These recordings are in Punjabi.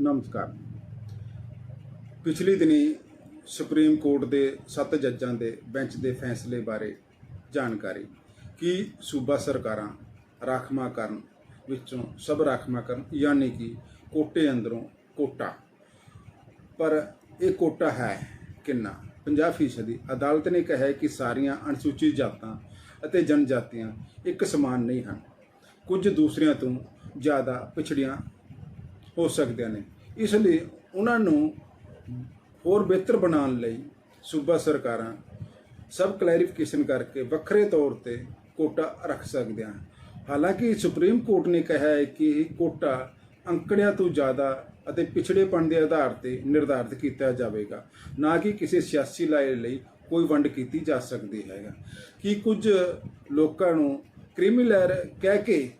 ਨਮਸਕਾਰ। ਪਿਛਲੇ ਦਿਨੀ ਸੁਪਰੀਮ ਕੋਰਟ ਦੇ ਸੱਤ ਜੱਜਾਂ ਦੇ ਬੈਂਚ ਦੇ ਫੈਸਲੇ ਬਾਰੇ ਜਾਣਕਾਰੀ ਕਿ ਸੂਬਾ ਸਰਕਾਰਾਂ ਰਾਖਵਾਂਕਰਨ ਵਿੱਚੋਂ ਸਭ ਰਾਖਵਾਂਕਰਨ ਯਾਨੀ ਕਿ ਕੋਟੇ ਅੰਦਰੋਂ ਕੋਟਾ। ਪਰ ਇਹ ਕੋਟਾ ਹੈ ਕਿੰਨਾ? 50% ਅਦਾਲਤ ਨੇ ਕਿਹਾ ਕਿ ਸਾਰੀਆਂ ਅਨੁਸੂਚਿਤ ਜਾਤਾਂ ਅਤੇ ਜਨਜਾਤੀਆਂ ਇੱਕ ਸਮਾਨ ਨਹੀਂ ਹਨ। ਕੁਝ ਦੂਸਰਿਆਂ ਤੋਂ ਜ਼ਿਆਦਾ ਪਿਛੜੀਆਂ ਹੋ ਸਕਦੀਆਂ ਨੇ। ਇਸ ਲਈ ਉਹਨਾਂ ਨੂੰ ਹੋਰ ਬਿਹਤਰ ਬਣਾਉਣ ਲਈ ਸੂਬਾ ਸਰਕਾਰਾਂ ਸਭ ਕਲੈਰੀਫਿਕੇਸ਼ਨ ਕਰਕੇ ਵੱਖਰੇ ਤੌਰ ਤੇ ਕੋਟਾ ਰੱਖ ਸਕਦੀਆਂ ਹਨ। ਹਾਲਾਂਕਿ ਸੁਪਰੀਮ ਕੋਰਟ ਨੇ ਕਿਹਾ ਹੈ ਕਿ ਇਹ ਕੋਟਾ ਅੰਕੜਿਆਂ ਤੋਂ ਜ਼ਿਆਦਾ ਅਤੇ ਪਿਛੜੇਪਣ ਦੇ ਆਧਾਰ ਤੇ ਨਿਰਧਾਰਿਤ ਕੀਤਾ ਜਾਵੇਗਾ। ਨਾ ਕਿ ਕਿਸੇ ਸਿਆਸੀ ਲਾਏ ਲਈ ਕੋਈ ਵੰਡ ਕੀਤੀ ਜਾ ਸਕਦੀ ਹੈਗਾ। ਕਿ ਕੁਝ ਲੋਕਾਂ ਨੂੰ ਕ੍ਰਿਮੀਨਲ ਕਹਿ ਕੇ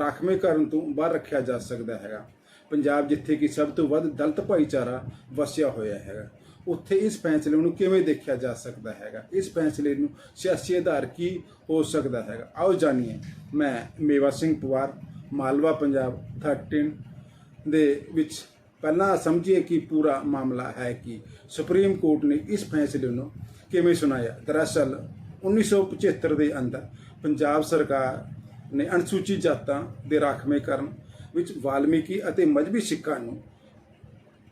ਰਾਖਵੇਂ ਕਰਨ ਤੋਂ ਬਾਹਰ ਰੱਖਿਆ ਜਾ ਸਕਦਾ ਹੈਗਾ। ਪੰਜਾਬ ਜਿੱਥੇ ਕਿ ਸਭ ਤੋਂ ਵੱਧ ਦਲਿਤ ਭਾਈਚਾਰਾ ਵਸਿਆ ਹੋਇਆ ਹੈਗਾ, ਉੱਥੇ ਇਸ ਫੈਸਲੇ ਨੂੰ ਕਿਵੇਂ ਦੇਖਿਆ ਜਾ ਸਕਦਾ ਹੈਗਾ? ਇਸ ਫੈਸਲੇ ਨੂੰ ਸਿਆਸੀ ਆਧਾਰ ਕੀ ਹੋ ਸਕਦਾ ਹੈਗਾ? ਆਓ ਜਾਣੀਏ। ਮੈਂ ਮੇਵਾ ਸਿੰਘ ਪਵਾਰ ਮਾਲਵਾ ਪੰਜਾਬ 13 ਦੇ ਵਿੱਚ ਪਹਿਲਾਂ ਸਮਝੀਏ ਕਿ ਪੂਰਾ ਮਾਮਲਾ ਹੈ ਕਿ ਸੁਪਰੀਮ ਕੋਰਟ ਨੇ ਇਸ ਫੈਸਲੇ ਨੂੰ ਕਿਵੇਂ ਸੁਣਾਇਆ? ਦਰਅਸਲ 1975 ਦੇ ਅੰਦਰ ਪੰਜਾਬ ਸਰਕਾਰ ਨੇ ਅਨੁਸੂਚਿਤ ਜਾਤਾਂ ਦੇ ਰਾਖਵੇਂਕਰਨ ਵਿੱਚ ਵਾਲਮੀਕੀ ਅਤੇ ਮਜਬੀ ਸਿੱਖਾਂ ਨੂੰ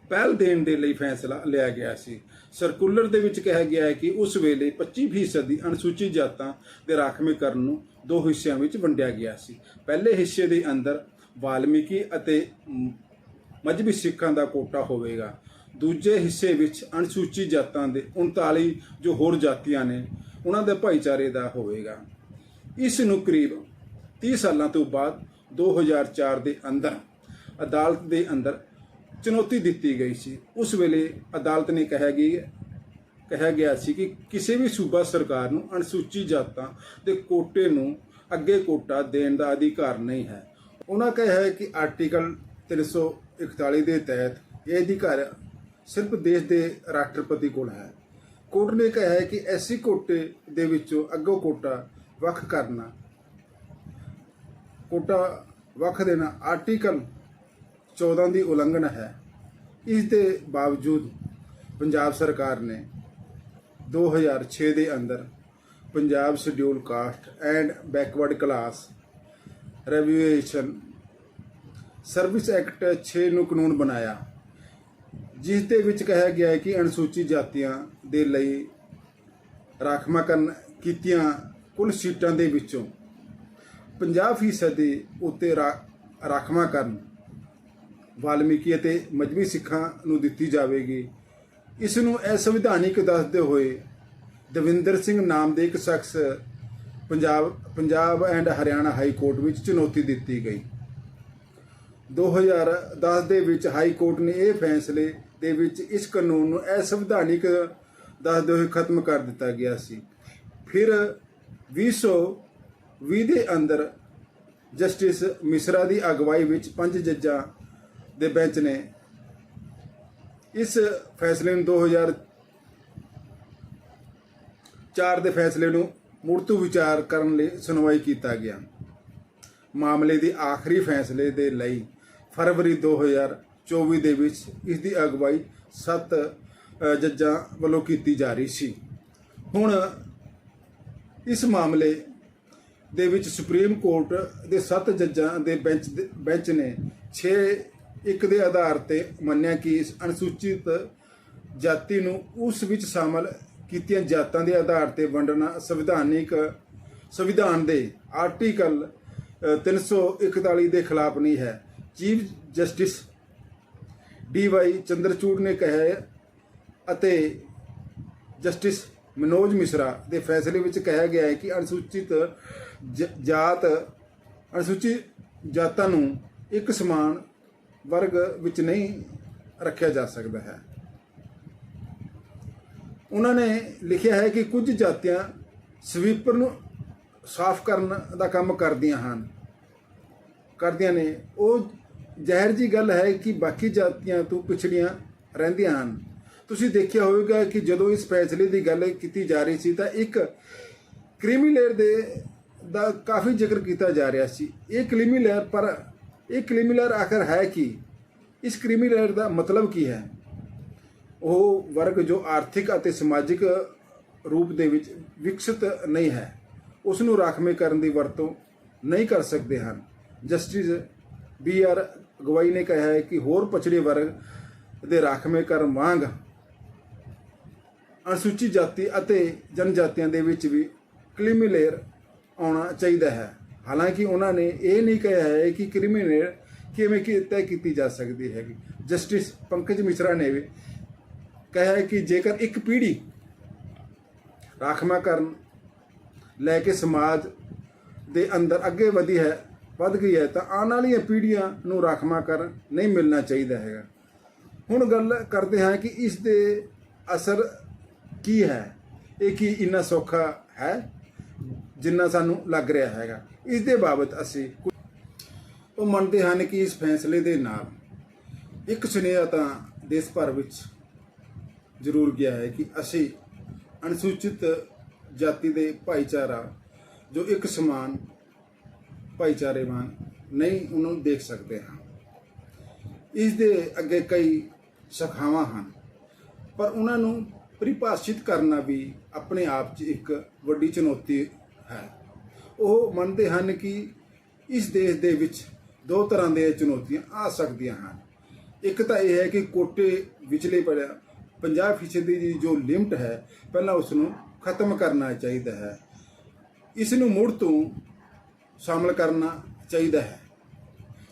ਪਹਿਲ ਦੇਣ ਦੇ ਲਈ ਫੈਸਲਾ ਲਿਆ ਗਿਆ ਸੀ। ਸਰਕੂਲਰ ਦੇ ਵਿੱਚ ਕਿਹਾ ਗਿਆ ਹੈ ਕਿ ਉਸ ਵੇਲੇ 25% ਦੀ ਅਨੁਸੂਚਿਤ ਜਾਤਾਂ ਦੇ ਰਾਖਵੇਂਕਰਨ ਨੂੰ ਦੋ ਹਿੱਸਿਆਂ ਵਿੱਚ ਵੰਡਿਆ ਗਿਆ ਸੀ। ਪਹਿਲੇ ਹਿੱਸੇ ਦੇ ਅੰਦਰ ਵਾਲਮੀਕੀ ਅਤੇ ਮ- ਮਜਬੀ ਸਿੱਖਾਂ ਦਾ ਕੋਟਾ ਹੋਵੇਗਾ। ਦੂਜੇ ਹਿੱਸੇ ਵਿੱਚ ਅਨੁਸੂਚਿਤ ਜਾਤਾਂ ਦੇ 39 ਜੋ ਹੋਰ ਜਾਤੀਆਂ ਨੇ, ਉਹਨਾਂ ਦੇ ਭਾਈਚਾਰੇ ਦਾ ਹੋਵੇਗਾ। ਇਸ ਨੂੰ ਕਰੀਬ 30 ਸਾਲਾਂ ਤੋਂ ਬਾਅਦ 2004 ਦੇ ਅੰਦਰ, ਅਦਾਲਤ ਦੇ ਅੰਦਰ ਚੁਣੌਤੀ ਦਿੱਤੀ ਗਈ ਸੀ। ਉਸ ਵੇਲੇ ਅਦਾਲਤ ਨੇ ਕਿਹਾ ਗਈ, ਕਿਹਾ ਗਿਆ ਸੀ ਕਿ ਕਿਸੇ ਵੀ ਸੂਬਾ ਸਰਕਾਰ ਨੂੰ ਅਨੁਸੂਚਿਤ ਜਾਤਾਂ ਦੇ ਕੋਟੇ ਨੂੰ ਅੱਗੇ ਕੋਟਾ ਦੇਣ ਦਾ ਅਧਿਕਾਰ ਨਹੀਂ ਹੈ। ਉਹਨਾਂ ਕਿਹਾ ਹੈ ਕਿ ਆਰਟੀਕਲ 341 ਦੇ ਤਹਿਤ ਇਹ ਅਧਿਕਾਰ ਸਿਰਫ ਦੇਸ਼ ਦੇ ਰਾਸ਼ਟਰਪਤੀ ਕੋਲ ਹੈ। ਕੋਰਟ ਨੇ ਕਿਹਾ ਹੈ ਕਿ ਐਸੀ ਕੋਟੇ ਦੇ ਵਿੱਚੋਂ ਅੱਗੋਂ ਕੋਟਾ ਵੱਖ ਕਰਨਾ ਕੋਟਾ ਵੱਖ ਦੇਣਾ ਆਰਟੀਕਲ 14 ਦੀ ਉਲੰਘਣਾ ਹੈ। ਇਸ ਦੇ ਬਾਵਜੂਦ ਪੰਜਾਬ ਸਰਕਾਰ ਨੇ 2006 ਦੇ ਅੰਦਰ Punjab scheduled caste and backward class reservation service act 6 ਨੂੰ ਕਾਨੂੰਨ ਬਣਾਇਆ, ਜਿਸ ਦੇ ਵਿੱਚ ਕਿਹਾ ਗਿਆ ਹੈ ਕਿ ਅਨੁਸੂਚਿਤ ਜਾਤੀਆਂ ਦੇ ਲਈ ਰਾਖਵਾਂਕਰਨ ਕੀਤੀਆਂ ਕੁੱਲ ਸੀਟਾਂ ਦੇ ਵਿੱਚੋਂ 50% ਦੇ ਉੱਤੇ ਰਾ- ਰਾਖਵਾਂਕਰਨ ਵਾਲਮੀਕੀ ਅਤੇ ਮਜਬੀ ਸਿੱਖਾਂ ਨੂੰ ਦਿੱਤੀ ਜਾਵੇਗੀ। ਇਸ ਨੂੰ ਅਸੰਵਿਧਾਨਿਕ ਦੱਸਦੇ ਹੋਏ ਦਵਿੰਦਰ ਸਿੰਘ ਨਾਮ ਦੇ ਇੱਕ ਸ਼ਖਸ Punjab Punjab and Haryana high court ਵਿੱਚ ਚੁਣੌਤੀ ਦਿੱਤੀ ਗਈ। 2010 ਦੇ ਵਿੱਚ ਹਾਈ ਕੋਰਟ ਨੇ ਇਹ ਫੈਸਲੇ ਦੇ ਵਿੱਚ ਇਸ ਕਾਨੂੰਨ ਨੂੰ ਅਸੰਵਿਧਾਨਿਕ ਦੱਸਦੇ ਹੋਏ ਖਤਮ ਕਰ ਦਿੱਤਾ ਗਿਆ ਸੀ। ਫਿਰ 2020 ਦੇ ਅੰਦਰ ਜਸਟਿਸ ਮਿਸਰਾ ਦੀ ਅਗਵਾਈ ਵਿੱਚ ਪੰਜ ਜੱਜਾਂ ਦੇ ਬੈਂਚ ਨੇ। ਇਸ ਫੈਸਲੇ ਨੂੰ 2004 ਦੇ ਫੈਸਲੇ ਨੂੰ ਮੁੜ ਤੋਂ ਵਿਚਾਰ ਕਰਨ ਲਈ ਸੁਣਵਾਈ ਕੀਤਾ ਗਿਆ। ਮਾਮਲੇ ਦੇ ਆਖਰੀ ਫੈਸਲੇ ਦੇ ਲਈ ਫਰਵਰੀ 2024 ਦੇ ਵਿੱਚ ਇਸ ਦੀ ਅਗਵਾਈ 7 ਜੱਜਾਂ ਵੱਲੋਂ ਕੀਤੀ ਜਾ ਰਹੀ ਸੀ। ਹੁਣ ਇਸ ਮਾਮਲੇ ਦੇ ਵਿੱਚ ਸੁਪਰੀਮ ਕੋਰਟ ਦੇ 7 ਜੱਜਾਂ ਦੇ ਬੈਂਚ ਦੇ- ਬੈਂਚ ਨੇ 6 ਇੱਕ ਦੇ ਆਧਾਰ ਤੇ ਮੰਨਿਆ ਕਿ ਅਨੁਸੂਚਿਤ ਜਾਤੀ ਨੂੰ ਉਸ ਵਿੱਚ ਸ਼ਾਮਲ ਕੀਤੀਆਂ ਜਾਤਾਂ ਦੇ ਆਧਾਰ ਤੇ ਵੰਡਣਾ ਸੰਵਿਧਾਨਿਕ ਸੰਵਿਧਾਨ ਦੇ ਆਰਟੀਕਲ ਅ, 341 ਦੇ ਖਿਲਾਫ ਨਹੀਂ ਹੈ। Chief justice D Y Chandrachud ਨੇ ਕਿਹਾ ਅਤੇ ਜਸਟਿਸ ਮਨੋਜ ਮਿਸ਼ਰਾ ਦੇ ਫੈਸਲੇ ਵਿੱਚ ਕਿਹਾ ਗਿਆ ਹੈ ਕਿ ਅਨੁਸੂਚਿਤ ਜਾਤ ਅਨੁਸੂਚਿਤ ਜਾਤਾਂ ਨੂੰ ਇੱਕ ਸਮਾਨ ਵਰਗ ਵਿੱਚ ਨਹੀਂ ਰੱਖਿਆ ਜਾ ਸਕਦਾ ਹੈ। ਉਹਨਾਂ ਨੇ ਲਿਖਿਆ ਹੈ ਕਿ ਕੁਝ ਜਾਤੀਆਂ ਸਵੀਪਰ ਨੂੰ ਸਾਫ਼ ਕਰਨ ਦਾ ਕੰਮ ਕਰਦੀਆਂ ਹਨ। ਕਰਦੀਆਂ ਨੇ। ਉਹ ਜ਼ਹਿਰ ਜੀ ਗੱਲ ਹੈ ਕਿ ਬਾਕੀ ਜਾਤੀਆਂ ਤੋਂ ਪਿਛੜੀਆਂ ਰਹਿੰਦੀਆਂ ਹਨ। ਤੁਸੀਂ ਦੇਖਿਆ ਹੋਵੇਗਾ ਕਿ ਜਦੋਂ ਇਸ ਫੈਸਲੇ ਦੀ ਗੱਲ ਕੀਤੀ ਜਾ ਰਹੀ ਸੀ ਤਾਂ ਇੱਕ ਕ੍ਰੀਮੀਲੇਅਰ ਦੇ ਦਾ ਕਾਫੀ ਜ਼ਿਕਰ ਕੀਤਾ ਜਾ ਰਿਹਾ ਸੀ। ਇਹ ਕ੍ਰੀਮੀ ਲੇਅਰ ਪਰ ਇਹ ਕ੍ਰੀਮੀ ਲੇਅਰ ਆਖਰ ਹੈ ਕੀ? ਇਸ ਕ੍ਰੀਮੀ ਲੇਅਰ ਦਾ ਮਤਲਬ ਕੀ ਹੈ? ਉਹ ਵਰਗ ਜੋ ਆਰਥਿਕ ਅਤੇ ਸਮਾਜਿਕ ਰੂਪ ਦੇ ਵਿੱਚ ਵਿਕਸਿਤ ਨਹੀਂ ਹੈ ਉਸ ਨੂੰ ਰਾਖਵੇਂ ਕਰਨ ਦੀ ਵਰਤੋਂ ਨਹੀਂ ਕਰ ਸਕਦੇ ਹਨ। ਜਸਟਿਸ ਬੀ ਆਰ ਗਵਾਈ ਨੇ ਕਿਹਾ ਹੈ ਕਿ ਹੋਰ ਪਛੜੇ ਵਰਗ ਦੇ ਰਾਖਵੇਂ ਕਰਨ ਵਾਂਗ ਅਨੁਸੂਚਿਤ ਜਾਤੀ ਅਤੇ ਜਨਜਾਤੀਆਂ ਦੇ ਵਿੱਚ ਵੀ ਕ੍ਰੀਮੀ ਲੇਅਰ ਆਉਣਾ ਚਾਹੀਦਾ ਹੈ। ਹਾਲਾਂਕਿ ਉਹਨਾਂ ਨੇ ਇਹ ਨਹੀਂ ਕਿਹਾ ਹੈ ਕਿ ਕ੍ਰੀਮੀ ਲੇਅਰ ਕਿਵੇਂ ਕਿ ਤੈਅ ਕੀਤੀ ਜਾ ਸਕਦੀ ਹੈ ਜਸਟਿਸ ਪੰਕਜ ਮਿਸ਼ਰਾ ਨੇ ਵੀ ਕਿਹਾ ਹੈ ਕਿ ਜੇਕਰ ਇੱਕ ਪੀੜ੍ਹੀ ਰਾਖਵਾਂਕਰਨ ਲੈ ਕੇ ਸਮਾਜ ਦੇ ਅੰਦਰ ਅੱਗੇ ਵਧੀ ਹੈ, ਵੱਧ ਗਈ ਹੈ, ਤਾਂ ਆਉਣ ਵਾਲੀਆਂ ਪੀੜ੍ਹੀਆਂ ਨੂੰ ਰਾਖਵਾਂਕਰਨ ਨਹੀਂ ਮਿਲਣਾ ਚਾਹੀਦਾ ਹੈਗਾ। ਹੁਣ ਗੱਲ ਕਰਦੇ ਹਾਂ ਕਿ ਇਸ ਦੇ ਅਸਰ ਕੀ ਹੈ। ਇਹ ਕੀ ਇੰਨਾ ਸੌਖਾ ਹੈ? ਜਿੰਨਾ ਸਾਨੂੰ ਲੱਗ ਰਿਹਾ ਹੈਗਾ। ਇਸ ਦੇ ਬਾਬਤ ਅਸੀਂ ਕੁ- ਉਹ ਮੰਨਦੇ ਹਨ ਕਿ ਇਸ ਫੈਸਲੇ ਦੇ ਨਾਲ ਇੱਕ ਸੁਨੇਹਾ ਤਾਂ ਦੇਸ਼ ਭਰ ਵਿੱਚ ਜ਼ਰੂਰ ਗਿਆ ਹੈ ਕਿ ਅਸੀਂ ਅਨੁਸੂਚਿਤ ਜਾਤੀ ਦੇ ਭਾਈਚਾਰਾ, ਜੋ ਇੱਕ ਸਮਾਨ ਭਾਈਚਾਰੇ ਵਾਂਗ ਨਹੀਂ ਉਹਨਾਂ ਨੂੰ ਦੇਖ ਸਕਦੇ ਹਾਂ। ਇਸ ਦੇ ਅੱਗੇ ਕਈ ਸ਼ਾਖਾਵਾਂ ਹਨ, ਪਰ ਉਹਨਾਂ ਨੂੰ ਪਰਿਭਾਸ਼ਿਤ ਕਰਨਾ ਵੀ ਆਪਣੇ ਆਪ 'ਚ ਇੱਕ ਵੱਡੀ ਚੁਣੌਤੀ ਹੈ। ਉਹ ਮੰਨਦੇ ਹਨ ਕਿ ਇਸ ਦੇਸ਼ ਦੇ ਵਿੱਚ ਦੋ ਤਰ੍ਹਾਂ ਦੀਆਂ ਚੁਣੌਤੀਆਂ ਆ ਸਕਦੀਆਂ ਹਨ। ਇੱਕ ਤਾਂ ਇਹ ਹੈ ਕਿ ਕੋਟੇ ਵਿਚਲੇ ਪੜਿਆ 50% ਦੀ ਜੋ ਲਿਮਟ ਹੈ, ਪਹਿਲਾਂ ਉਸ ਨੂੰ ਖਤਮ ਕਰਨਾ ਚਾਹੀਦਾ ਹੈ। ਇਸ ਨੂੰ ਮੁੜ ਤੋਂ ਸ਼ਾਮਲ ਕਰਨਾ ਚਾਹੀਦਾ ਹੈ।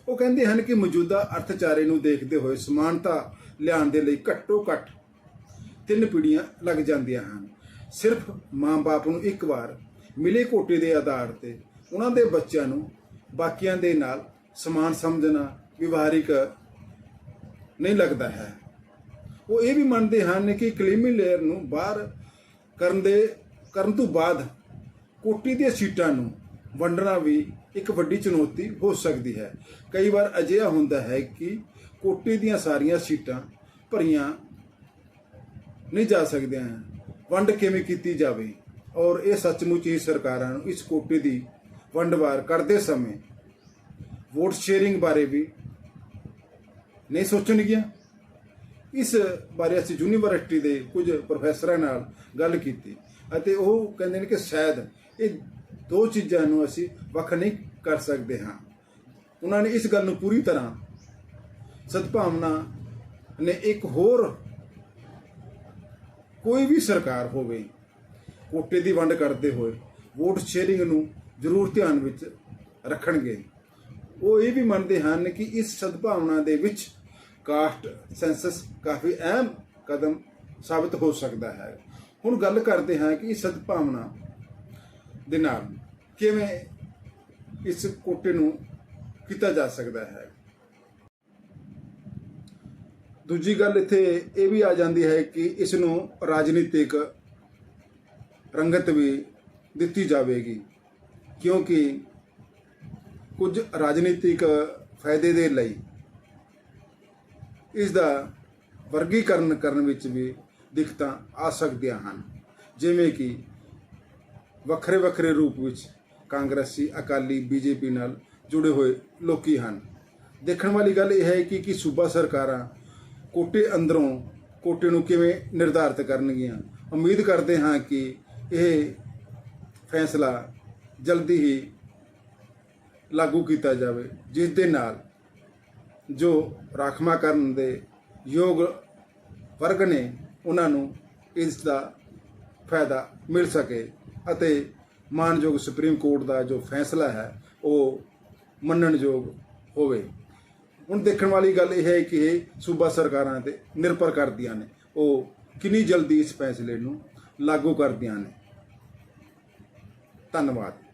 ਉਹ ਕਹਿੰਦੇ ਹਨ ਕਿ ਮੌਜੂਦਾ ਅਰਥਚਾਰੇ ਨੂੰ ਦੇਖਦੇ ਹੋਏ ਸਮਾਨਤਾ ਲਿਆਉਣ ਦੇ ਲਈ ਘੱਟੋ ਘੱਟ ਤਿੰਨ ਪੀੜ੍ਹੀਆਂ ਲੱਗ ਜਾਂਦੀਆਂ ਹਨ। ਸਿਰਫ ਮਾਂ-ਬਾਪ ਨੂੰ ਇੱਕ ਵਾਰ ਮਿਲੇ ਕੋਟੇ ਦੇ ਆਧਾਰ ਤੇ ਉਹਨਾਂ ਦੇ ਬੱਚਿਆਂ ਨੂੰ ਬਾਕੀਆਂ ਦੇ ਨਾਲ ਸਮਾਨ ਸਮਝਣਾ ਵਿਵਹਾਰਿਕ ਨਹੀਂ ਲੱਗਦਾ ਹੈ। ਉਹ ਇਹ ਵੀ ਮੰਨਦੇ ਹਨ ਕਿ ਕਲੀਮੀ ਲੇਅਰ ਨੂੰ ਬਾਹਰ ਕਰਨ ਦੇ, ਕਰਨ ਤੋਂ ਬਾਅਦ ਕੋਟੀ ਦੀਆਂ ਸੀਟਾਂ ਨੂੰ ਵੰਡਣਾ ਵੀ ਇੱਕ ਵੱਡੀ ਚੁਣੌਤੀ ਹੋ ਸਕਦੀ ਹੈ। ਕਈ ਵਾਰ ਅਜਿਹਾ ਹੁੰਦਾ ਹੈ ਕਿ ਕੋਟੀ ਦੀਆਂ ਸਾਰੀਆਂ ਸੀਟਾਂ ਭਰੀਆਂ ਨਹੀਂ ਜਾ ਸਕਦੀਆਂ। ਵੰਡ ਕਿਵੇਂ ਕੀਤੀ ਜਾਵੇ? ਔਰ ਇਹ ਸੱਚਮੁੱਚ ਹੀ ਸਰਕਾਰਾਂ ਨੂੰ ਇਸ ਕੋਟੇ ਦੀ ਵੰਡਵਾਰ ਕਰਦੇ ਸਮੇਂ ਵੋਟ ਸ਼ੇਅਰਿੰਗ ਬਾਰੇ ਵੀ ਨਹੀਂ ਸੋਚਣਗੀਆਂ ਇਸ ਬਾਰੇ ਅਸੀਂ ਯੂਨੀਵਰਸਿਟੀ ਦੇ ਕੁਝ ਪ੍ਰੋਫੈਸਰਾਂ ਨਾਲ ਗੱਲ ਕੀਤੀ ਅਤੇ ਉਹ ਕਹਿੰਦੇ ਨੇ ਕਿ ਸ਼ਾਇਦ ਇਹ ਦੋ ਚੀਜ਼ਾਂ ਨੂੰ ਅਸੀਂ ਵੱਖ ਨਹੀਂ ਕਰ ਸਕਦੇ ਹਾਂ। ਉਹਨਾਂ ਨੇ ਇਸ ਗੱਲ ਨੂੰ ਪੂਰੀ ਤਰ੍ਹਾਂ ਸਦਭਾਵਨਾ ਨੇ ਇੱਕ ਹੋਰ ਕੋਈ ਵੀ ਸਰਕਾਰ ਹੋਵੇ ਕੋਟੇ ਦੀ ਵੰਡ ਕਰਦੇ ਹੋਏ ਵੋਟ ਸ਼ੇਅਰਿੰਗ ਨੂੰ ਜ਼ਰੂਰ ਧਿਆਨ ਵਿੱਚ ਰੱਖਣਗੇ। ਉਹ ਇਹ ਵੀ ਮੰਨਦੇ ਹਨ ਕਿ ਇਸ ਸਦਭਾਵਨਾ ਦੇ ਵਿੱਚ ਕਾਸਟ ਸੈਂਸਸ ਕਾਫੀ ਅਹਿਮ ਕਦਮ ਸਾਬਤ ਹੋ ਸਕਦਾ ਹੈ। ਹੁਣ ਗੱਲ ਕਰਦੇ ਹਾਂ ਕਿ ਇਸ ਸਦਭਾਵਨਾ ਦੇ ਨਾਲ ਕਿਵੇਂ ਇਸ ਕੋਟੇ ਨੂੰ ਕੀਤਾ ਜਾ ਸਕਦਾ ਹੈ। ਦੂਜੀ ਗੱਲ ਇੱਥੇ ਇਹ ਵੀ ਆ ਜਾਂਦੀ ਹੈ ਕਿ ਇਸ ਨੂੰ ਰਾਜਨੀਤਿਕ ਰੰਗਤ ਵੀ ਦਿੱਤੀ ਜਾਵੇਗੀ, ਕਿਉਂਕਿ ਕੁਝ ਰਾਜਨੀਤਿਕ ਫਾਇਦੇ ਦੇ ਲਈ ਇਸ ਦਾ ਵਰਗੀਕਰਨ ਕਰਨ ਵਿੱਚ ਵੀ ਦਿੱਕਤਾਂ ਆ ਸਕਦੀਆਂ ਹਨ। ਜਿਵੇਂ ਕਿ ਵੱਖਰੇ ਵੱਖਰੇ ਰੂਪ ਵਿੱਚ ਕਾਂਗਰਸੀ, ਅਕਾਲੀ, ਬੀਜੇਪੀ ਨਾਲ ਜੁੜੇ ਹੋਏ ਲੋਕੀ ਹਨ। ਦੇਖਣ ਵਾਲੀ ਗੱਲ ਇਹ ਹੈ ਕਿ ਕਿ ਸੂਬਾ ਸਰਕਾਰਾਂ ਕੋਟੇ ਅੰਦਰੋਂ ਕੋਟੇ ਨੂੰ ਕਿਵੇਂ ਨਿਰਧਾਰਿਤ ਕਰਨਗੀਆਂ? ਉਮੀਦ ਕਰਦੇ ਹਾਂ ਕਿ ਇਹ ਫੈਸਲਾ ਜਲਦੀ ਹੀ ਲਾਗੂ ਕੀਤਾ ਜਾਵੇ, ਜਿਸ ਦੇ ਨਾਲ ਜੋ ਰਾਖਵਾਂਕਰਨ ਦੇ ਯੋਗ ਵਰਗ ਨੇ ਉਹਨਾਂ ਨੂੰ ਇਸ ਦਾ ਫਾਇਦਾ ਮਿਲ ਸਕੇ ਅਤੇ ਮਾਨਯੋਗ ਸੁਪਰੀਮ ਕੋਰਟ ਦਾ ਜੋ ਫੈਸਲਾ ਹੈ, ਉਹ ਮੰਨਣਯੋਗ ਹੋਵੇ। ਹੁਣ ਦੇਖਣ ਵਾਲੀ ਗੱਲ ਇਹ ਹੈ ਕਿ ਇਹ ਸੂਬਾ ਸਰਕਾਰਾਂ ਤੇ ਨਿਰਭਰ ਕਰਦੀਆਂ ਨੇ। ਉਹ ਕਿੰਨੀ ਜਲਦੀ ਇਸ ਫੈਸਲੇ ਨੂੰ ਲਾਗੂ ਕਰਦੀਆਂ ਨੇ। ਧੰਨਵਾਦ।